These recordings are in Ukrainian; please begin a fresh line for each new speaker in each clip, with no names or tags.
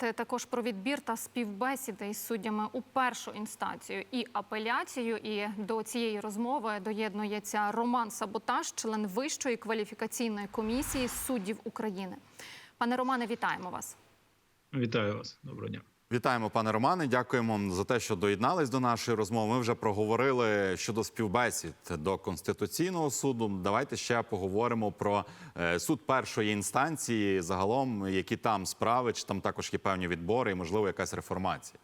говорити також про відбір та співбесіди із суддями у першу інстанцію і апеляцію. І до цієї розмови доєднується Роман Саботаж, член Вищої кваліфікаційної комісії суддів України. Пане Романе, вітаємо вас.
Вітаю вас. Доброго дня.
Вітаємо, пане Романе. Дякуємо за те, що доєднались до нашої розмови. Ми вже проговорили щодо співбесід до конституційного суду. Давайте ще поговоримо про е, суд першої інстанції. Загалом, які там справи, чи там також є певні відбори, і можливо якась реформація.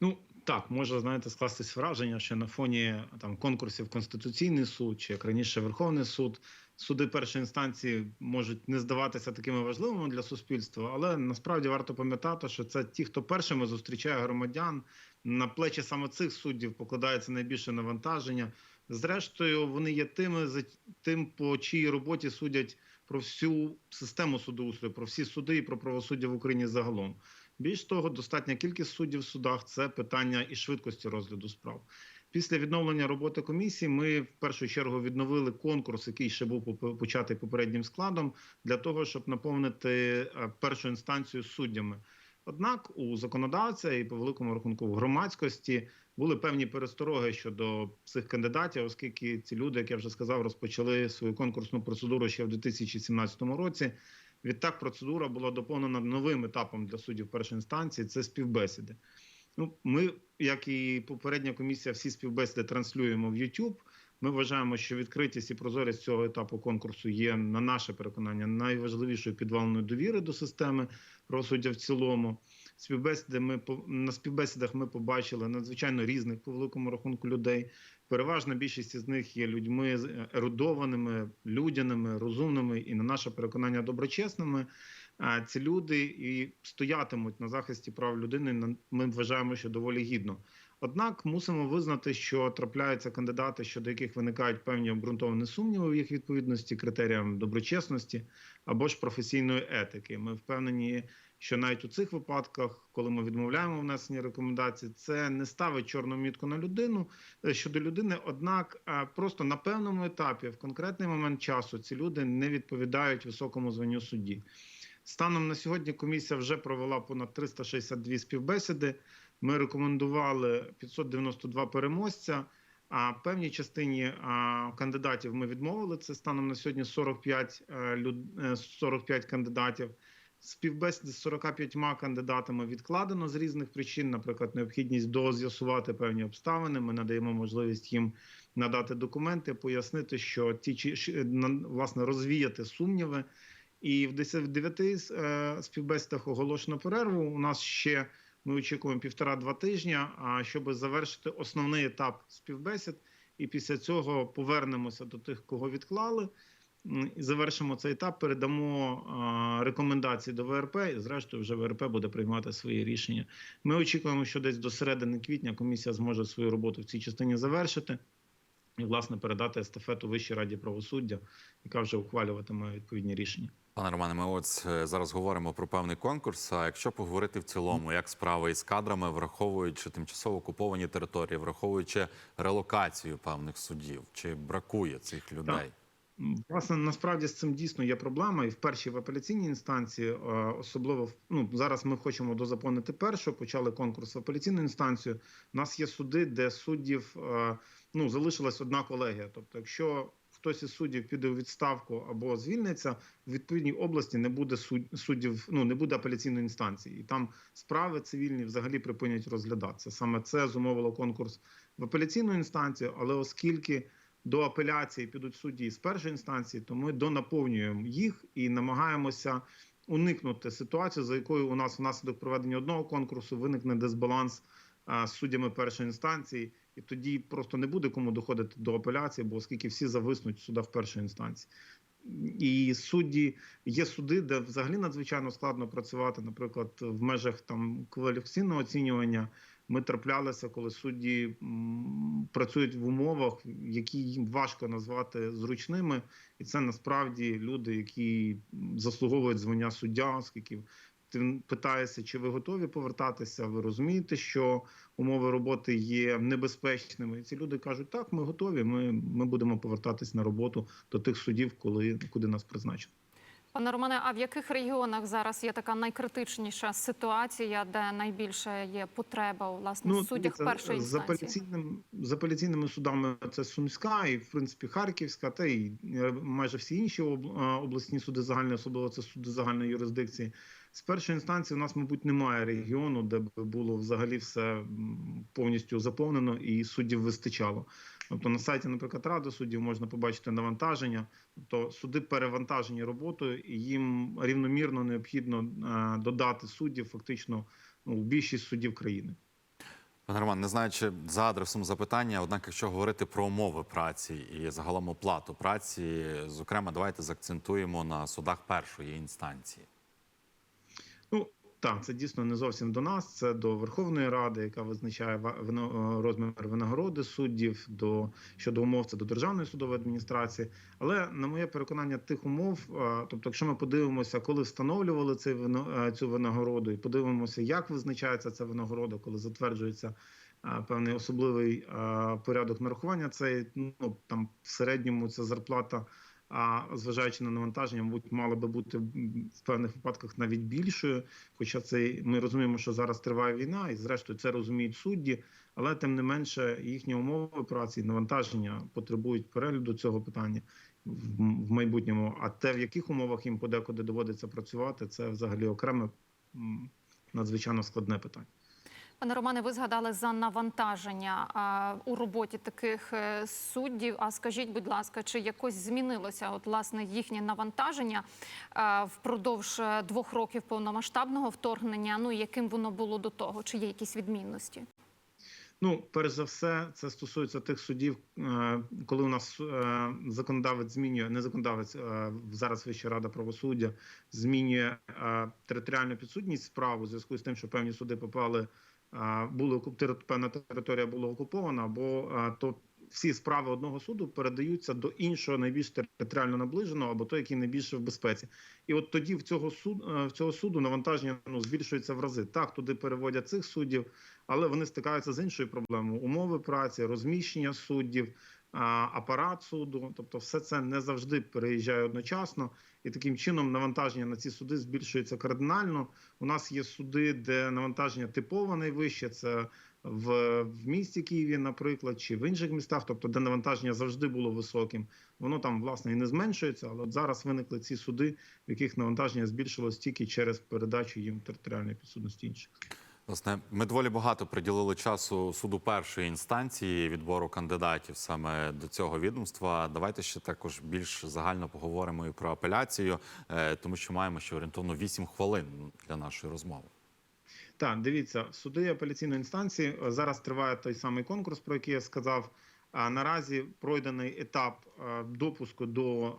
Ну так, може знаєте, скластись враження, що на фоні там конкурсів Конституційний суд чи як раніше Верховний суд, суди першої інстанції можуть не здаватися такими важливими для суспільства, але насправді варто пам'ятати, що це ті, хто першими зустрічає громадян. На плечі саме цих суддів покладається найбільше навантаження. Зрештою, вони є тими за тим, по чиїй роботі судять про всю систему судоустрою, про всі суди і про правосуддя в Україні загалом. Більш того, достатня кількість суддів в судах це питання і швидкості розгляду справ. Після відновлення роботи комісії ми в першу чергу відновили конкурс, який ще був початий попереднім складом, для того, щоб наповнити е, першу інстанцію суддями. Однак у законодавця і по великому рахунку в громадськості були певні перестороги щодо цих кандидатів, оскільки ці люди, як я вже сказав, розпочали свою конкурсну процедуру ще в 2017 році. Відтак процедура була доповнена новим етапом для суддів першої інстанції це співбесіди. Ну, Ми, як і попередня комісія, всі співбесіди транслюємо в YouTube. Ми вважаємо, що відкритість і прозорість цього етапу конкурсу є на наше переконання найважливішою підваленою довіри до системи правосуддя в цілому. Співбесіди ми на співбесідах ми побачили надзвичайно різних по великому рахунку людей. Переважна більшість з них є людьми ерудованими, людяними, розумними і на наше переконання доброчесними. Ці люди і стоятимуть на захисті прав людини. Ми вважаємо, що доволі гідно. Однак мусимо визнати, що трапляються кандидати, щодо яких виникають певні обґрунтовані сумніви в їх відповідності критеріям доброчесності або ж професійної етики. Ми впевнені, що навіть у цих випадках, коли ми відмовляємо внесення рекомендацій, це не ставить чорну мітку на людину е, щодо людини. Однак, просто на певному етапі, в конкретний момент часу, ці люди не відповідають високому званню судді. Станом на сьогодні комісія вже провела понад 362 співбесіди. Ми рекомендували 592 переможця. А певній частині кандидатів ми відмовили. Це станом на сьогодні 45 люд 45 кандидатів. Співбесіди з 45 кандидатами відкладено з різних причин, наприклад, необхідність доз'ясувати певні обставини. Ми надаємо можливість їм надати документи, пояснити, що ті власне розвіяти сумніви. І в 9 співбесідах оголошено перерву. У нас ще ми очікуємо півтора-два тижня, щоб завершити основний етап співбесід. І після цього повернемося до тих, кого відклали. І завершимо цей етап. Передамо рекомендації до ВРП. І зрештою, вже ВРП буде приймати свої рішення. Ми очікуємо, що десь до середини квітня комісія зможе свою роботу в цій частині завершити і, власне, передати естафету Вищій раді правосуддя, яка вже ухвалюватиме відповідні рішення.
Пане Романе, ми от е, зараз говоримо про певний конкурс. А якщо поговорити в цілому, як справи із кадрами, враховуючи тимчасово окуповані території, враховуючи релокацію певних суддів, чи бракує цих людей? Так.
Власне, насправді з цим дійсно є проблема, і в першій в апеляційній інстанції, е, особливо ну зараз ми хочемо дозаповнити першу. Почали конкурс в апеляційну інстанцію. У нас є суди, де суддів е, ну залишилась одна колегія. Тобто, якщо хтось із суддів піде у відставку або звільниться, в відповідній області не буде суддів, ну не буде апеляційної інстанції, і там справи цивільні взагалі припинять розглядатися. Саме це зумовило конкурс в апеляційну інстанцію, але оскільки до апеляції підуть судді з першої інстанції, то ми донаповнюємо їх і намагаємося уникнути ситуацію, за якою у нас внаслідок проведення одного конкурсу виникне дисбаланс з суддями першої інстанції, і тоді просто не буде кому доходити до апеляції, бо оскільки всі зависнуть в судах першої інстанції. І судді є суди, де взагалі надзвичайно складно працювати, наприклад, в межах там кваліфікаційного оцінювання. Ми траплялися, коли судді працюють в умовах, які їм важко назвати зручними, і це насправді люди, які заслуговують звання суддя, оскільки ти питається, чи ви готові повертатися. Ви розумієте, що умови роботи є небезпечними. І ці люди кажуть, так, ми готові. Ми ми будемо повертатись на роботу до тих судів, коли куди нас призначено.
Пане Романе, а в яких регіонах зараз є така найкритичніша ситуація, де найбільше є потреба у власне суддях
Ну, дивіться,
першої
з апеляційним з апеляційними судами це Сумська і в принципі Харківська, та й е, майже всі інші е, обласні суди загальної, особливо це суди загальної юрисдикції. З першої інстанції у нас, мабуть, немає регіону, де б було взагалі все повністю заповнено і суддів вистачало. Тобто на сайті, наприклад, Ради суддів можна побачити навантаження. Тобто суди перевантажені роботою, і їм рівномірно необхідно е, додати суддів фактично ну, більшість суддів країни.
Пане Роман, не знаю, чи за адресом запитання, однак, якщо говорити про умови праці і загалом оплату праці, зокрема, давайте заакцентуємо на судах першої інстанції.
Ну так, це дійсно не зовсім до нас. Це до Верховної Ради, яка визначає е, розмір винагороди суддів, до щодо умов це до Державної судової адміністрації. Але на моє переконання, тих умов, е, тобто, якщо ми подивимося, коли встановлювали цей е, цю винагороду, і подивимося, як визначається ця винагорода, коли затверджується. Певний особливий порядок нарахування. Це ну там в середньому це зарплата а зважаючи на навантаження, мабуть, мала би бути в певних випадках навіть більшою. Хоча це ми розуміємо, що зараз триває війна, і зрештою це розуміють судді, але тим не менше їхні умови праці навантаження потребують перегляду цього питання в майбутньому. А те, в яких умовах їм подекуди доводиться працювати, це взагалі окреме надзвичайно складне питання.
Пане Романе, ви згадали за навантаження у роботі таких е, суддів. А скажіть, будь ласка, чи якось змінилося от власне їхнє навантаження впродовж е, двох років повномасштабного вторгнення? Ну і яким воно було до того? Чи є якісь відмінності?
Ну, перш за все, це стосується тих судів, е, коли у нас законодавець змінює, не законодавець, зараз Вища рада правосуддя змінює територіальну підсудність справ у зв'язку з тим, що певні суди попали, були певна територія була окупована, або е, то всі справи одного суду передаються до іншого найбільш територіально наближеного, або той, який найбільше в безпеці. І от тоді в цього суду в цього суду навантаження ну збільшується в рази. Так, туди переводять цих суддів, але вони стикаються з іншою проблемою: умови праці, розміщення суддів, апарат суду. Тобто, все це не завжди переїжджає одночасно, і таким чином навантаження на ці суди збільшується кардинально. У нас є суди, де навантаження типово найвище. Це в, в місті Києві, наприклад, чи в інших містах, тобто де навантаження завжди було високим, воно там власне і не зменшується. Але от зараз виникли ці суди, в яких навантаження збільшилось тільки через передачу їм територіальної підсудності інших.
Власне, ми доволі багато приділили часу суду першої інстанції відбору кандидатів саме до цього відомства. Давайте ще також більш загально поговоримо і про апеляцію, е, тому що маємо ще орієнтовно 8 хвилин для нашої розмови.
Так, дивіться, суди апеляційної інстанції е, зараз триває той самий конкурс, про який я сказав. А наразі пройдений етап е, допуску до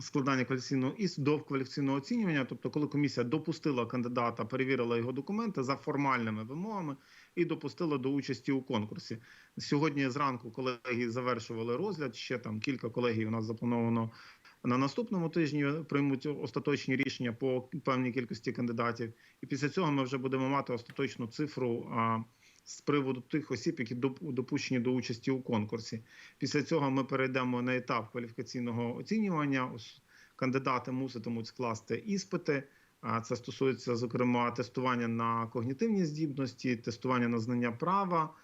складання кваліфікаційного іс до кваліфікаційного оцінювання. Тобто, коли комісія допустила кандидата, перевірила його документи за формальними вимогами і допустила до участі у конкурсі. Сьогодні зранку колеги завершували розгляд. Ще там кілька колегій у нас заплановано на наступному тижні приймуть остаточні рішення по певній кількості кандидатів, і після цього ми вже будемо мати остаточну цифру з приводу тих осіб, які допущені до участі у конкурсі. Після цього ми перейдемо на етап кваліфікаційного оцінювання. Кандидати муситимуть скласти іспити. Це стосується зокрема тестування на когнітивні здібності, тестування на знання права,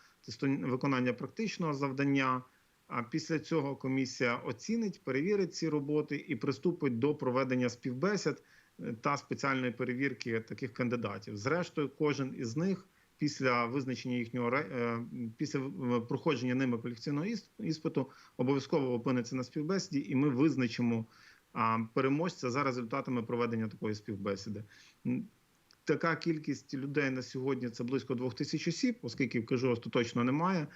виконання практичного завдання. А після цього комісія оцінить, перевірить ці роботи і приступить до проведення співбесід е, та спеціальної перевірки таких кандидатів. Зрештою, кожен із них після визначення їхнього е, після е, проходження ними кваліфікаційного іспиту обов'язково опиниться на співбесіді, і ми визначимо переможця за результатами проведення такої співбесіди. Така кількість людей на сьогодні це близько двох тисяч осіб, оскільки кажу, остаточно немає.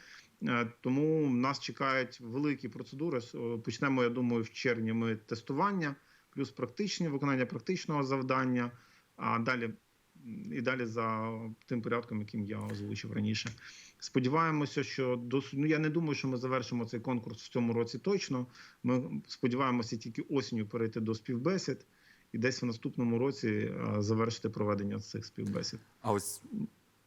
Е, Тому нас чекають великі процедури. Почнемо, я думаю, в червні ми тестування, плюс практичні виконання практичного завдання. А далі і далі за тим порядком, яким я озвучив раніше. Сподіваємося, що до ну, я не думаю, що ми завершимо цей конкурс в цьому році точно. Ми сподіваємося тільки осінню перейти до співбесід і десь в наступному році е, завершити проведення цих співбесід.
А ось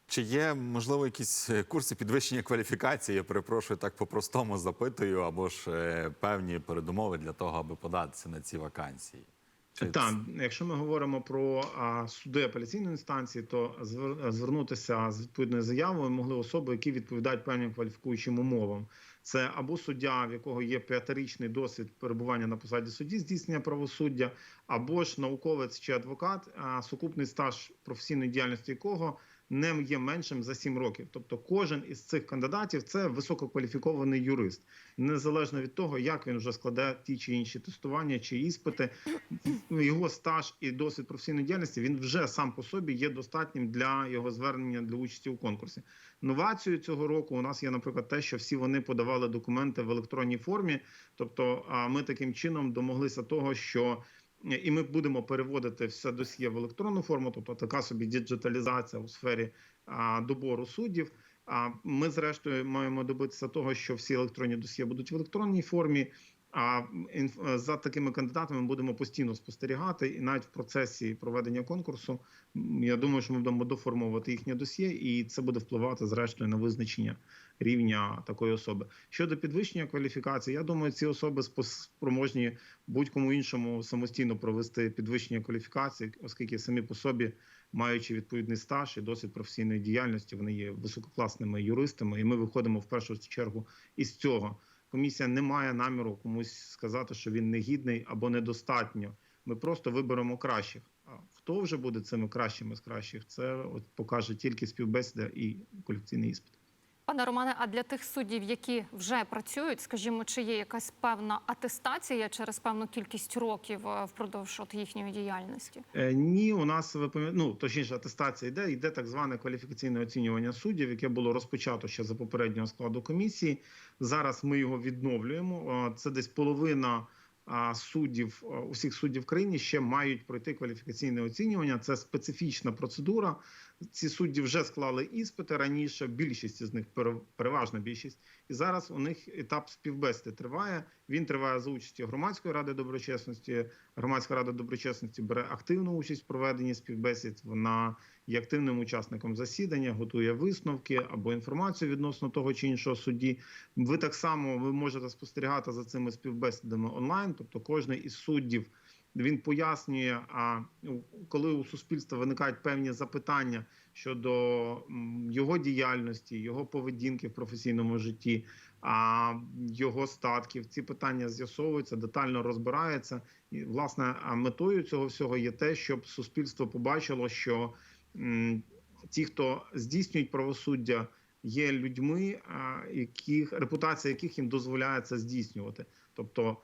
чи є можливо якісь е, курси підвищення кваліфікації? Я перепрошую так по-простому запитую, або ж е, певні передумови для того, аби податися на ці вакансії?
Так, якщо ми говоримо про а, суди апеляційної інстанції, то звер- звернутися з відповідною заявою могли особи, які відповідають певним кваліфікуючим умовам. Це або суддя, в якого є п'ятирічний досвід перебування на посаді судді здійснення правосуддя, або ж науковець чи адвокат, а, сукупний стаж професійної діяльності якого не є меншим за 7 років. Тобто, кожен із цих кандидатів це висококваліфікований юрист, незалежно від того, як він вже складе ті чи інші тестування чи іспити його стаж і досвід професійної діяльності він вже сам по собі є достатнім для його звернення для участі у конкурсі. Новацією цього року у нас є, наприклад, те, що всі вони подавали документи в електронній формі. Тобто, ми таким чином домоглися того, що і ми будемо переводити все досьє в електронну форму, тобто така собі діджиталізація у сфері а, добору суддів. А ми, зрештою, маємо добитися того, що всі електронні досьє будуть в електронній формі. А за такими кандидатами будемо постійно спостерігати, і навіть в процесі проведення конкурсу я думаю, що ми будемо доформовувати їхнє досьє, і це буде впливати зрештою на визначення рівня такої особи. Щодо підвищення кваліфікації, я думаю, ці особи спроможні будь-кому іншому самостійно провести підвищення кваліфікації, оскільки самі по собі, маючи відповідний стаж і досвід професійної діяльності, вони є висококласними юристами, і ми виходимо в першу чергу із цього. Комісія не має наміру комусь сказати, що він негідний або недостатньо. Ми просто виберемо кращих. А хто вже буде цими кращими з кращих? Це от покаже тільки співбесіда і кваліфікаційний іспит.
Пане Романе, а для тих суддів, які вже працюють, скажімо, чи є якась певна атестація через певну кількість років е, впродовж от їхньої діяльності?
Е, ні, у нас ну, точніше, атестація йде. Йде так зване кваліфікаційне оцінювання суддів, яке було розпочато ще за попереднього складу комісії. Зараз ми його відновлюємо. Е, Це десь половина суддів, е, усіх суддів в країні ще мають пройти кваліфікаційне оцінювання. Це специфічна процедура. Ці судді вже склали іспити раніше. Більшість з них пере- переважна більшість, і зараз у них етап співбесіди триває. Він триває за участі громадської ради доброчесності. Громадська рада доброчесності бере активну участь в проведенні співбесід. Вона є активним учасником засідання, готує висновки або інформацію відносно того чи іншого судді. Ви так само ви можете спостерігати за цими співбесідами онлайн, тобто кожен із суддів. Він пояснює, а ну, коли у суспільства виникають певні запитання щодо його діяльності, його поведінки в професійному житті, а його статків, ці питання з'ясовуються, детально розбираються. І власне метою цього всього є те, щоб суспільство побачило, що ті, хто здійснюють правосуддя, є людьми, яких репутація яких їм дозволяє це здійснювати. Тобто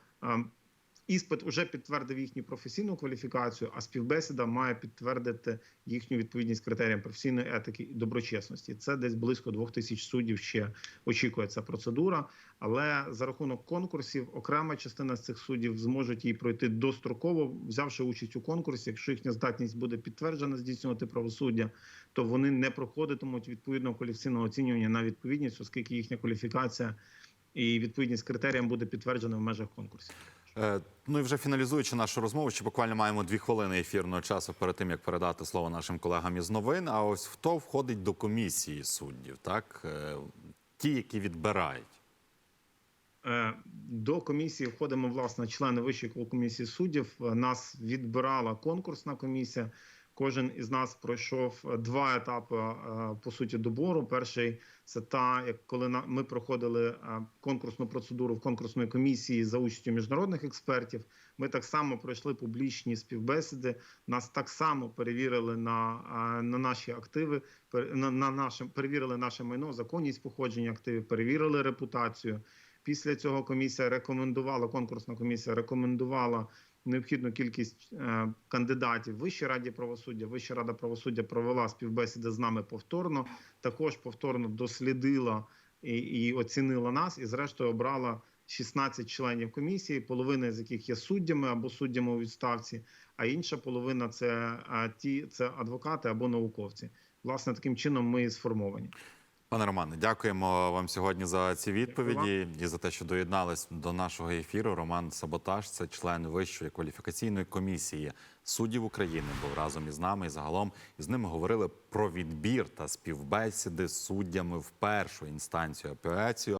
іспит вже підтвердив їхню професійну кваліфікацію, а співбесіда має підтвердити їхню відповідність критеріям професійної етики і доброчесності. Це десь близько двох тисяч суддів ще очікує ця процедура. Але за рахунок конкурсів окрема частина з цих суддів зможуть її пройти достроково, взявши участь у конкурсі. Якщо їхня здатність буде підтверджена здійснювати правосуддя, то вони не проходитимуть відповідного кваліфікаційного оцінювання на відповідність, оскільки їхня кваліфікація і відповідність критеріям буде підтверджена в межах конкурсу.
Е, Ну і вже фіналізуючи нашу розмову, ще буквально маємо дві хвилини ефірного часу перед тим, як передати слово нашим колегам із новин. А ось хто входить до комісії суддів, так Е, ті, які відбирають.
Е, До комісії входимо власне члени Вищої комісії суддів. Нас відбирала конкурсна комісія. Кожен із нас пройшов е, два етапи е, по суті добору. Перший це та, як коли ми проходили е, конкурсну процедуру в конкурсної комісії за участю міжнародних експертів. Ми так само пройшли публічні співбесіди. Нас так само перевірили на, на наші активи, на, на наше перевірили наше майно, законність походження активів, перевірили репутацію. Після цього комісія рекомендувала, конкурсна комісія рекомендувала необхідну кількість е, кандидатів Вищій раді правосуддя. Вища рада правосуддя провела співбесіди з нами повторно. Також повторно дослідила і, і оцінила нас, і зрештою обрала 16 членів комісії, половина з яких є суддями або суддями у відставці, а інша половина це е, ті це адвокати або науковці. Власне, таким чином ми і сформовані.
Пане Романе, дякуємо вам сьогодні за ці відповіді і за те, що доєднались до нашого ефіру. Роман Саботаж, це член Вищої кваліфікаційної комісії суддів України, був разом із нами і загалом із ними говорили про відбір та співбесіди з суддями в першу інстанцію апеляцію.